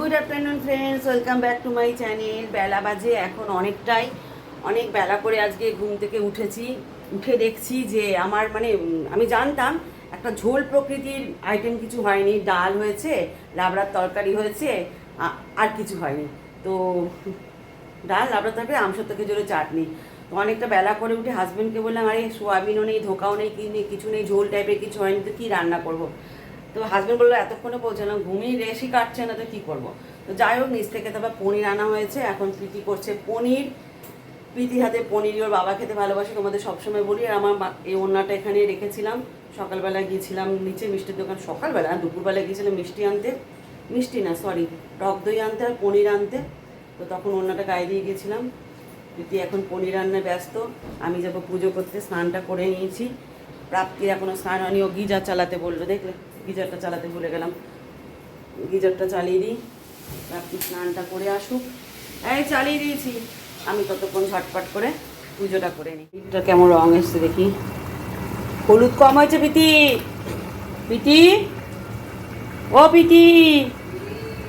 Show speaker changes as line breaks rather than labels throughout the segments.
Good afternoon friends welcome back to my channel বেলা বাজে এখন অনেকটাই। অনেক বেলা করে আজকে ঘুম থেকে উঠেছি। উঠে দেখছি যে আমার মানে আমি জানতাম একটা ঝোল প্রকৃতির আইটেম কিছু হয়নি। ডাল হয়েছে, লাবড়ার তরকারি হয়েছে আর কিছু হয়নি। তো ডাল লাবড়া তরকারি আমসত্ব খেজুরের চাটনি। তো অনেকটা বেলা করে উঠে হাজব্যান্ডকে বললাম, আরে সোয়াবিনও নেই, ধোকাও নেই, কি নেই, কিছু নেই, ঝোল টাইপের কিছু হয়নি, তো কী রান্না করব? তো হাজব্যান্ড বলল, এতক্ষণে পৌঁছালাম ঘুমিয়ে রেশি কাটছে না, তো কী করব? তো যাই হোক, নিচ থেকে তারপর পনির আনা হয়েছে। এখন প্রীতি করছে পনির। প্রীতি হাতে পনির ওর বাবা খেতে ভালোবাসে, তোমাদের সবসময় বলি। আর আমার এই ওড়নাটা এখানে রেখেছিলাম। সকালবেলা গিয়েছিলাম, নিচে মিষ্টির দোকান। সকালবেলা দুপুরবেলা গিয়েছিলাম মিষ্টি আনতে। মিষ্টি না সরি টক দই আনতে আর পনির আনতে। তো তখন ওড়নাটা গায়ে দিয়ে গিয়েছিলাম। প্রীতি এখন পনির রান্নায় ব্যস্ত। আমি যাব পুজো করতে, স্নানটা করে নিয়েছি। প্রাপ্তির এখনও স্নান হয়নি, ও গিজার চালাতে বলল, দেখলে? গিজারটা চালাতে ভুলে গেলাম। গিজারটা চালিয়ে দিই। আপনি স্নানটা করে আসুক। এই চালিয়ে দিয়েছি। আমি ততক্ষণ ঝটপট করে পুজোটা করে নিই। এটা কেমন রং এসছে দেখি। হলুদ কম হয়েছে প্রীতি প্রীতি ও প্রীতি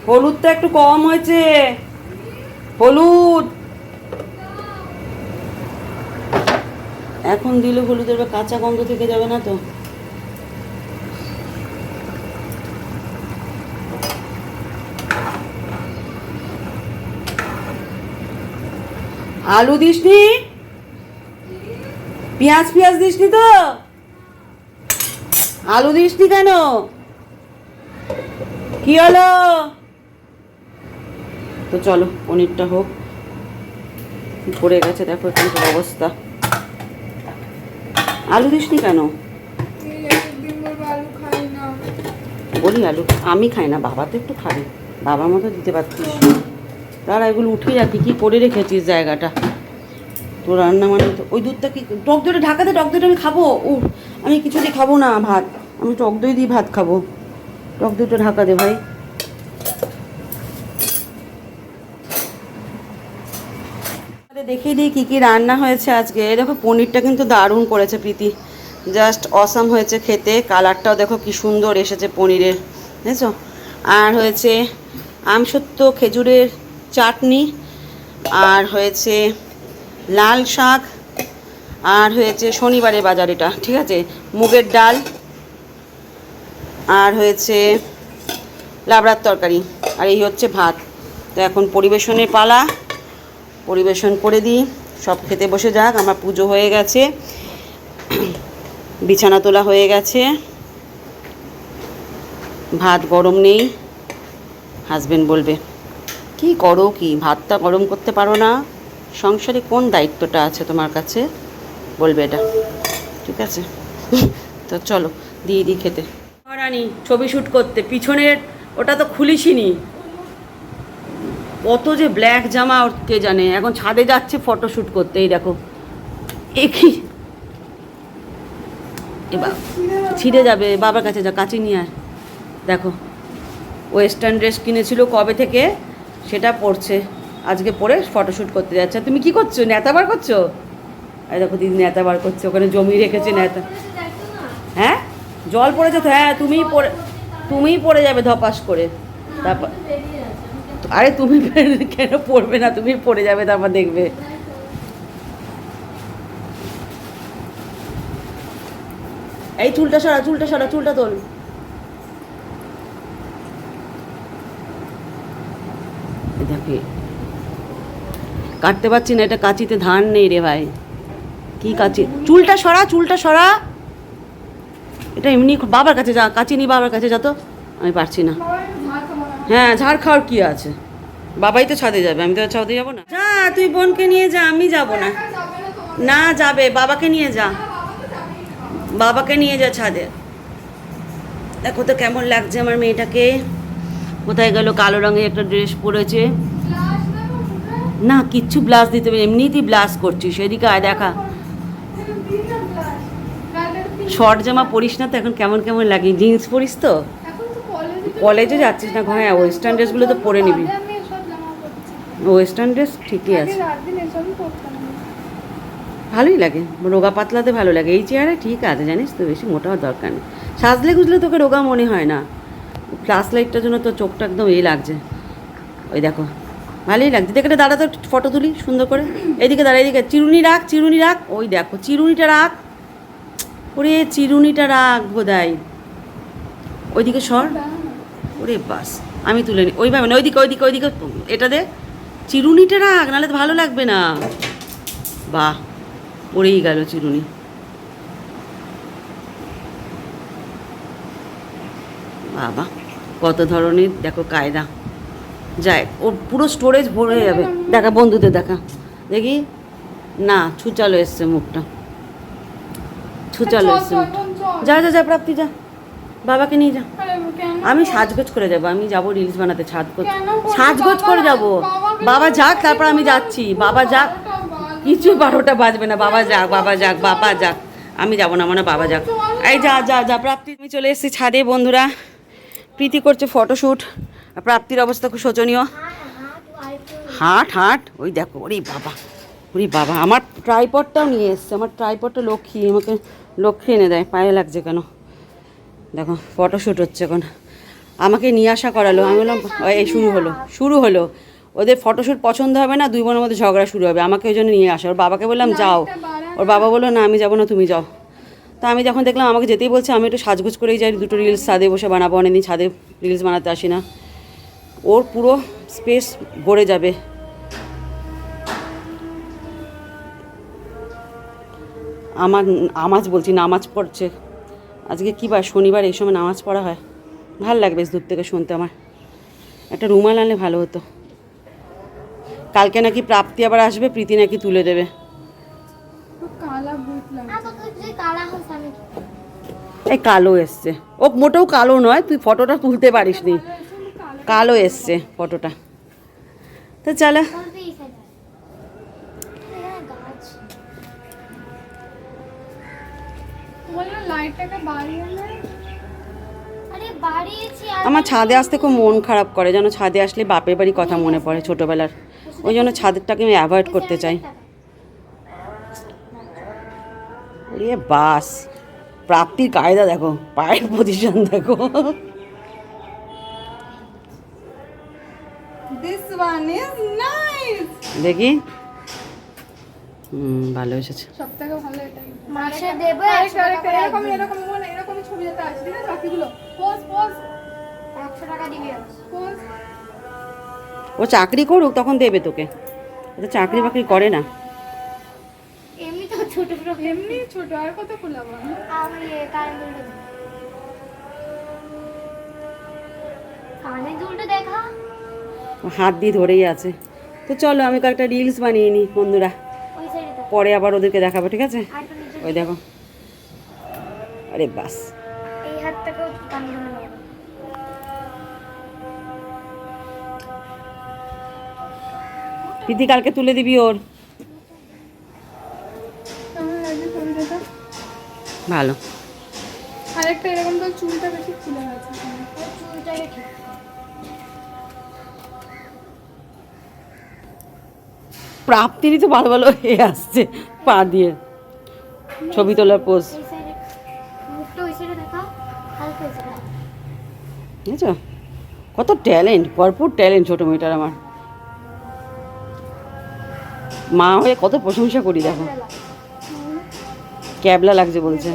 হলুদটা একটু কম হয়েছে। হলুদ। এখন দিলে হলুদের কাঁচা গন্ধ থেকে যাবে না তো? আলু দিসনি? পেঁয়াজ পেঁয়াজ দিসনি তো? আলু দিসনি কেন? কি হলো? তো চলো, পনিরটা হোক। পড়ে গেছে, দেখো এখানকার অবস্থা। আলু দিসনি কেন? বলি আলু, আমি খাই না, বাবা তো একটু খাবে। বাবার মতো দিতে পারতিস তারা এগুলো উঠিয়ে রাখি, কি করে রেখেছিস জায়গাটা? তো রান্না মানে ওই দুধটা কি টক দইটা ঢাকাতে টক দইটা আমি খাব ও আমি কিছু দিয়ে খাব না ভাত, আমি টক দই দিয়ে ভাত খাব। টক দইটা ঢাকা দে ভাই। দেখিয়ে দিই কী কী রান্না হয়েছে আজকে। দেখো, পনিরটা কিন্তু দারুণ করেছে প্রীতি। জাস্ট অসাম হয়েছে খেতে, কালারটাও দেখো কি সুন্দর এসেছে পনিরের, বুঝেছ? আর হয়েছে আমসত্ব খেজুরের চাটনি, আর হয়েছে লাল শাক, আর হয়েছে শনিবারের বাজার এটা, ঠিক আছে? মুগের ডাল, আর হয়েছে লাবড়ার তরকারি, আর এই হচ্ছে ভাত। তো এখন পরিবেশনের পালা, পরিবেশন করে দিই, সব খেতে বসে যাক, আমার পুজো হয়ে গেছে, বিছানা তোলা হয়ে গেছে, ভাত গরম নেই হাজবেন্ড বলবে। কি করো কি? ভাতটা গরম করতে পারো না। সংসারে কোন দায়িত্বটা আছে তোমার কাছে? বলবে এটা। ঠিক আছে? তো চলো, দিয়ে দিই খেতে। রানি ছবি শ্যুট করতে। পিছনের, ওটা তো খুলিসিনি কত যে ব্ল্যাক জামা ওর কে জানে। এখন ছাদে যাচ্ছে ফটো শ্যুট করতে, এই দেখো। এ কি? এবার ছিঁড়ে যাবে। বাবার কাছে যা কাছে নিয়ে আয়। দেখো, ওয়েস্টার্ন ড্রেস কিনেছিল কবে থেকে? সেটা পড়ছে। আজকে পরে ফটোশ্যুট করতে যাচ্ছে। তুমি কি করছ? নেতা বার করছ? এই দেখো দিদি নেতা বার করছে। ওখানে জমি রেখেছে নেতা। হ্যাঁ? জল পড়েছে তো হ্যাঁ তুমিই পড়ে তুমিই পড়ে যাবে ধপাস করে। তারপর আরে তুমি কেন পড়বে না? তুমি পড়ে যাবে তারপর দেখবে। এই চুলটা সরা চুলটা সরা, চুলটা তোল এই দেখে কাটতে পারছি না, এটা কাঁচিতে ধান নেই রে ভাই। কি কাঁচি? চুলটা সরা চুলটা সরা। এটা এমনি বাবার কাছে যা, কাঁচি নি বাবার কাছে যা তো। আমি পারছি না। হ্যাঁ ঝাড় খাওয়ার কি আছে? বাবাই তো ছাদে যাবে, আমি তো ছাদে যাব না। যা, তুই বোনকে নিয়ে যা, আমি যাব না।
না
যাবে, বাবাকে নিয়ে যা। বাবাকে নিয়ে যা ছাদে। দেখো তো কেমন লাগছে আমার মেয়েটাকে। কোথায় গেল? কালো রঙের একটা ড্রেস পরেছে।
না
কিচ্ছু ব্লাস দিতে হবে না, এমনিই তুই ব্লাস করছিস এদিকে আয় দেখা। শর্ট জামা পরিস না তো এখন কেমন কেমন লাগে? জিন্স পরিস তো?
কলেজে
যাচ্ছিস না হ্যাঁ ওয়েস্টার্ন ড্রেসগুলো তো পরে নিবি। ওয়েস্টার্ন ড্রেস ঠিকই আছে। ভালোই লাগে রোগা পাতলাতে ভালো লাগে। এই চেয়ারে ঠিক আছে জানিস তো বেশি মোটাও দরকার নেই। সাজলে গুজলে তোকে রোগা মনে হয় না। ফ্ল্যাশ লাইটটার জন্য তো চোখটা একদম এই লাগছে। ওই দেখো ভালোই লাগছে। দেখে দাঁড়া তো ফটো তুলি, সুন্দর করে। এদিকে দাঁড়া, এদিকে চিরুনি রাখ চিরুনি রাখ। ওই দেখো, চিরুনিটা রাখ। ওরে চিরুনিটা রাখ বোধাই ওইদিকে সর। ওরে বাস, আমি তুলে নি ওইভাবে না, ওইদিকে ওইদিকে ওইদিকে, এটা দে। চিরুনিটা রাখ, নাহলে তো ভালো লাগবে না। বাহ, পড়েই গেল চিরুনি। বাবা, কত ধরনের, দেখো কায়দা। যায়। ওর পুরো স্টোরেজ ভরে যাবে। দেখা বন্ধুদের দেখা। দেখি? না ছুচালো এসছে মুখটা। ছুচালো
চল,
এসছে মুখটা। যা যা যা প্রাপ্তি যা। বাবাকে নিয়ে যা। আমি সাজগোজ করে যাব। আমি যাব রিলস বানাতে সাজগোজ। সাজগোজ করে যাব। বাবা যাক তারপর আমি যাচ্ছি। বাবা যাক। কিছু বারোটা বাজবে না। বাবা যাক বাবা যাক বাবা যাক। আমি যাব না মানে বাবা যাক। এই যা যা যা প্রাপ্তি। আমি চলে এসেছি ছাদে বন্ধুরা। প্রীতি করছে ফটোশ্যুট প্রাপ্তির অবস্থা খুব শোচনীয়। হাট হাট ওই দেখো ওরে বাবা ওরে বাবা আমার ট্রাইপডটাও নিয়ে এসছে আমার ট্রাইপডটা লক্ষ্মী আমাকে লক্ষ্মী এনে দেয় পায়ে লাগছে কেন? দেখো ফটোশ্যুট হচ্ছে এখন। আমাকে নিয়ে আসা করালো আমি বললাম "ওই, এই শুরু হলো শুরু হলো। ওদের ফটোশ্যুট পছন্দ হবে না দুই বোনের মধ্যে ঝগড়া শুরু হবে আমাকে ওই জন্য নিয়ে আসা। ওর বাবাকে বললাম যাও। ওর বাবা বলল না আমি যাব না তুমি যাও। তা আমি যখন দেখলাম আমাকে যেতেই বলছে আমি একটু সাজগোজ করেই যাই দুটো রিলস ছাদে বসে বানাবো অনেকদিন ছাদে রিলস বানাতে আসি না। ওর পুরো স্পেস ভরে যাবে। আমার নামাজ বলছি নামাজ পড়ছে। আজকে কী বার শনিবার এই সময় নামাজ পড়া হয়। ভালো লাগবে বেশ দূর থেকে শুনতে আমার। একটা রুমাল আনলে ভালো হতো। কালকে নাকি প্রাপ্তি আবার আসবে প্রীতি নাকি তুলে দেবে।
খুব কালা ভূত লাগে।
এই কালো এসছে। ও মোটেও কালো নয় তুই ফটোটা তুলতে পারিস নি কালো এসছে ফটোটা। তো চলো। আমার ছাদে আসতে খুব মন খারাপ করে, যেন ছাদে আসলে বাপের বাড়ি কথা মনে পড়ে ছোটোবেলার। ওই জন্য ছাদেরটাকে আমি অ্যাভয়েড করতে চাই। বাস, প্রাপ্তির কায়দা দেখো, পায়ের পজিশন দেখো।
This one is nice.
দেখি। হুম ভালো এসেছে।
সব থেকে ভালো এটাই।
মাসে দেবো
এরকম এরকম মনে এরকমই ছবি আছে বাকিগুলো। পোজ পোজ
একশো টাকা দিবি
পোজ
ও চাকরি করুক তখন দেবে তোকে। ও তো চাকরি বাকরি করে না।
এমনি তো ছোট ছোট
এমনি ছোট আর কত ফুলাবো
আমি? কানে দুলটা কানে দুলটা দেখা?
হাত দিয়ে ধরেই আছে। তো চলো আমি কয়েকটা রিলস বানিয়ে নিই বন্ধুরা। পরে আবার ওদেরকে দেখাবো ঠিক আছে? ওই দেখো। আরে বাস। প্রীতি কালকে তুলে দিবি ওর? ভালো।
আরেকটা এরকম তো চুলটা বেশি ফুলে গেছে।
ঠিক।
প্রাপ্তিরই তো ভালো ভালো হয়ে আসছে পা দিয়ে। ছবি তোলার পোজ বুঝেছ? কত ট্যালেন্ট ভরপুর ট্যালেন্ট ছোটো মেয়েটার আমার। মা হয়ে কত প্রশংসা করি দেখো। ক্যাবলা লাগছে বলছে।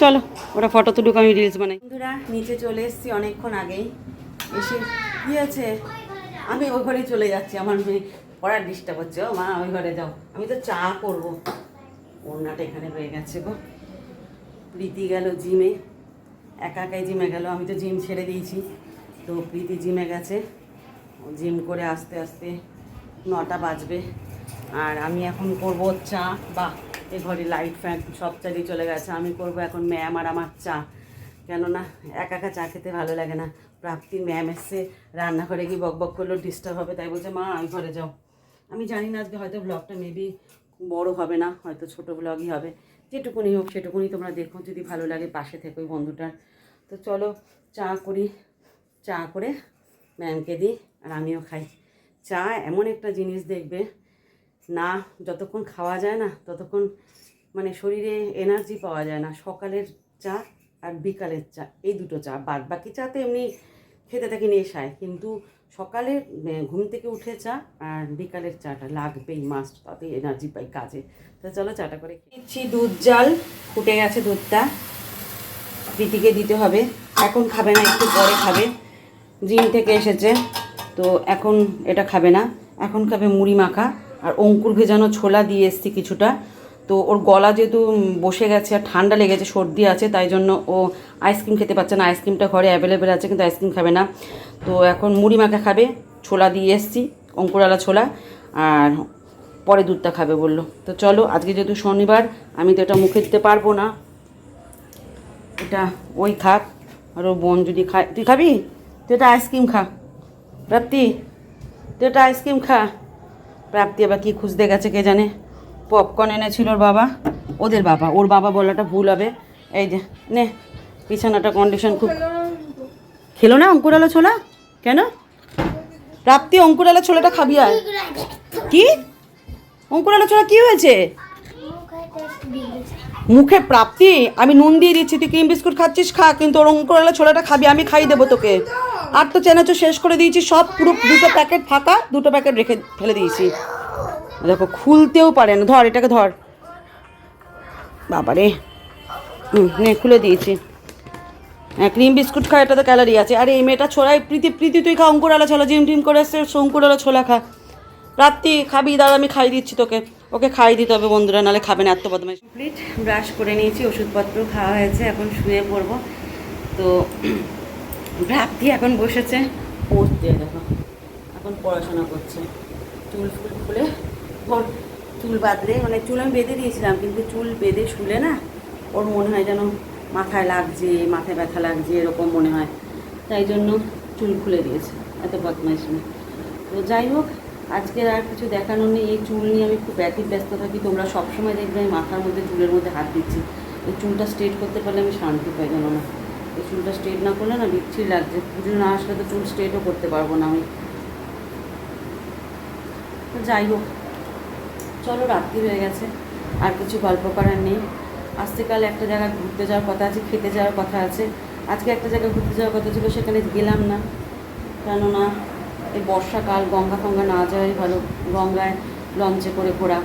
চলো ওটা ফটো তুলুক আমি রিলস বানাই। বন্ধুরা নিচে চলে এসেছি অনেকক্ষণ আগেই। এসে কি আছে আমি ওই ঘরে চলে যাচ্ছি, আমার মেয়ে পড়ার ডিস্টার্ব হচ্ছে। ও মা, ওই ঘরে যাও। আমি তো চা করব। ওড়নাটা এখানে রয়ে গেছে গো। প্রীতি গেল জিমে। একা একাই জিমে গেল। আমি তো জিম ছেড়ে দিয়েছি। তো প্রীতি জিমে গেছে। জিম করে আস্তে আস্তে নটা বাজবে। আর আমি এখন করব চা। বা এ ঘরে লাইট ফ্যান সব চালিয়ে চলে গেছে। আমি করব এখন ম্যাম আর আমার চা। কেননা, একা একা চা খেতে ভালো লাগে না। প্রাপ্তির ম্যাম এসছে রান্নাঘরে গিয়ে বক বক করলেও ডিস্টার্ব হবে, তাই বলছে, মা আমি ঘরে যাও। আমি জানি না আজকে হয়তো ব্লগটা মেবি বড় হবে না, হয়তো ছোট ব্লগই হবে। যেটুকুনি হোক, সেটুকুনি তোমরা দেখো, যদি ভালো লাগে পাশে থেকে ওই বন্ধুটার। তো চলো, চা করি, চা করে ম্যামকে দিই আর আমিও খাই। চা এমন একটা জিনিস দেখবে, না যতক্ষণ খাওয়া যায় না, ততক্ষণ মানে শরীরে এনার্জি পাওয়া যায় না। সকালের চা আর বিকালের চা, এই দুটো চা বাদ। বাকি চা তো এমনি খেতে থাকি নেশায়, কিন্তু সকালে ঘুম থেকে উঠে চা আর বিকালের চাটা লাগবেই মাস্ট তাতে এনার্জি পাই কাজে। তো চলো চাটা করে দিচ্ছি দুধ, জাল, ফুটে গেছে দুধটা। প্রীতিকে দিতে হবে। এখন খাবে না, একটু পরে খাবে। জিম থেকে এসেছে, তো এখন এটা খাবে না। এখন খাবে মুড়ি মাখা আর অঙ্কুর ভেজানো ছোলা দিয়ে এসছি কিছুটা। তো ওর গলা যেহেতু বসে গেছে আর ঠান্ডা লেগেছে, সর্দি আছে, তাই জন্য ও আইসক্রিম খেতে পারছে না। আইসক্রিমটা ঘরে অ্যাভেলেবেল আছে, কিন্তু আইসক্রিম খাবে না। তো এখন মুড়ি মাখা খাবে, ছোলা দিয়ে এসছি, অঙ্কুরালা ছোলা, আর পরে দুধটা খাবে বলল। তো চলো, আজকে যেহেতু শনিবার, আমি তো এটা মুখে দিতে পারব না। এটা ওই খাক, আর ওর বোন যদি খায়, তুই খাবি? তুই এটা আইসক্রিম খা। প্রাপ্তি, তুই এটা আইসক্রিম খা। প্রাপ্তি আবার কি খুঁজতে গেছে কে জানে? পপকর্ন এনেছিল ওর বাবা। ওদের বাবা ওর বাবা বলাটা ভুল হবে। এই যে নে বিছানাটা কন্ডিশন খুব খেলো না অঙ্কুরালো ছোলা? কেন? প্রাপ্তি অঙ্কুরালো ছোলাটা খাবি আর। কি? অঙ্কুরালো ছোলা কি হয়েছে? মুখে প্রাপ্তি আমি নুন দিয়ে দিচ্ছি তুই ক্রিম বিস্কুট খাচ্ছিস খা কিন্তু ওর অঙ্কুরালা ছোলাটা খাবি আমি খাই দেবো তোকে। আর তো চেনাচো শেষ করে দিয়েছি সব পুরো দুটো প্যাকেট ফাঁকা দুটো প্যাকেট রেখে ফেলে দিয়েছি। দেখো খুলতেও পারে না। ধর এটাকে ধর। বাবারে। হুম নে খুলে দিয়েছি। হ্যাঁ ক্রিম বিস্কুট খা এটাতে ক্যালারি আছে। আরে এই মেয়েটা ছোড়াই প্রীতি প্রীতি তুই খা অঙ্কুরালা ছোলা জিম টিম করে এসছে অঙ্কুরালা ছোলা খা। রাত্রি খাবি দাঁড়া আমি খাই দিচ্ছি তোকে। ওকে খাই দিতে হবে বন্ধুরা নাহলে খাবে না এত বদমাইশ। কমপ্লিট ব্রাশ করে নিয়েছি ওষুধপত্র খাওয়া হয়েছে এখন শুয়ে পড়ব। তো ভ্রাপ্তি এখন বসেছে। পড়তে দেখো। এখন পড়াশোনা করছে। চুল ফুল খুলে ওর চুল বাঁধলে মানে চুল আমি বেঁধে দিয়েছিলাম, কিন্তু চুল বেঁধে শুলে না, ওর মনে হয় যেন মাথায় লাগছে, মাথায় ব্যথা লাগছে, এরকম মনে হয়। তাই জন্য চুল খুলে দিয়েছে, এত বদমাইশ। তো যাই হোক, আজকে আর কিছু দেখানোর নেই, এই চুল নিয়ে আমি খুব ব্যতীত ব্যস্ত থাকি, তোমরা সবসময় দেখবে আমি মাথার মধ্যে চুলের মধ্যে হাত দিচ্ছি। এই চুলটা স্ট্রেট করতে পারলে আমি শান্তি পাই জানো না। এই চুলটা স্ট্রেট না করলে না বিচ্ছিরি লাগছে পুজো না আসলে তো চুল স্ট্রেটও করতে পারব না আমি। তো যাই হোক চলো রাত্রি হয়ে গেছে, আর কিছু গল্প করার নেই। আজকেকাল একটা জায়গায় ঘুরতে যাওয়ার কথা আছে, খেতে যাওয়ার কথা আছে। আজকে একটা জায়গায় ঘুরতে যাওয়ার কথা ছিল, সেখানে গেলাম না। কেননা এই বর্ষাকাল, গঙ্গা ফঙ্গা না যাওয়াই ভালো, গঙ্গায় লঞ্চে করে ঘোরা।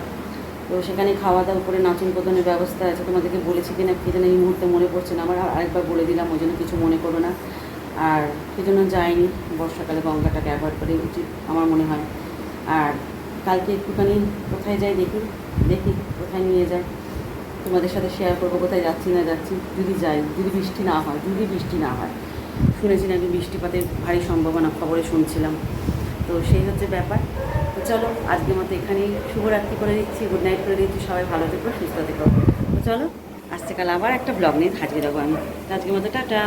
তো সেখানে খাওয়া দাওয়া করে নাচন কোদনের ব্যবস্থা আছে, তোমাদেরকে বলেছি কিনা কি যেন এই মুহূর্তে মনে পড়ছে না। আমার আরেকবার বলে দিলাম ওই জন্য কিছু মনে করো না। আর সেজন্য যাইনি, বর্ষাকালে গঙ্গাটাকে অ্যাভয়েড করে উচিত, আমার মনে হয়। আর কালকে একটুখানি কোথায় যাই দেখি দেখি কোথায় নিয়ে যায় তোমাদের সাথে শেয়ার করব কোথায় যাচ্ছি না যাচ্ছি, যদি যাই, যদি বৃষ্টি না হয়, যদি বৃষ্টি না হয়। শুনেছি নাকি বৃষ্টিপাতের ভারী সম্ভাবনা খবরে শুনছিলাম। তো সেই হচ্ছে ব্যাপার। তো চলো, আজকের মতো এখানেই শুভরাত্রি করে দিচ্ছি গুড নাইট করে দিচ্ছি, সবাই ভালো থেকো, সুস্থ থেকো। তো চলো, আজকে কাল আবার একটা ব্লগ নিয়ে হাজির হব আমি। আজকের মতো টাটা।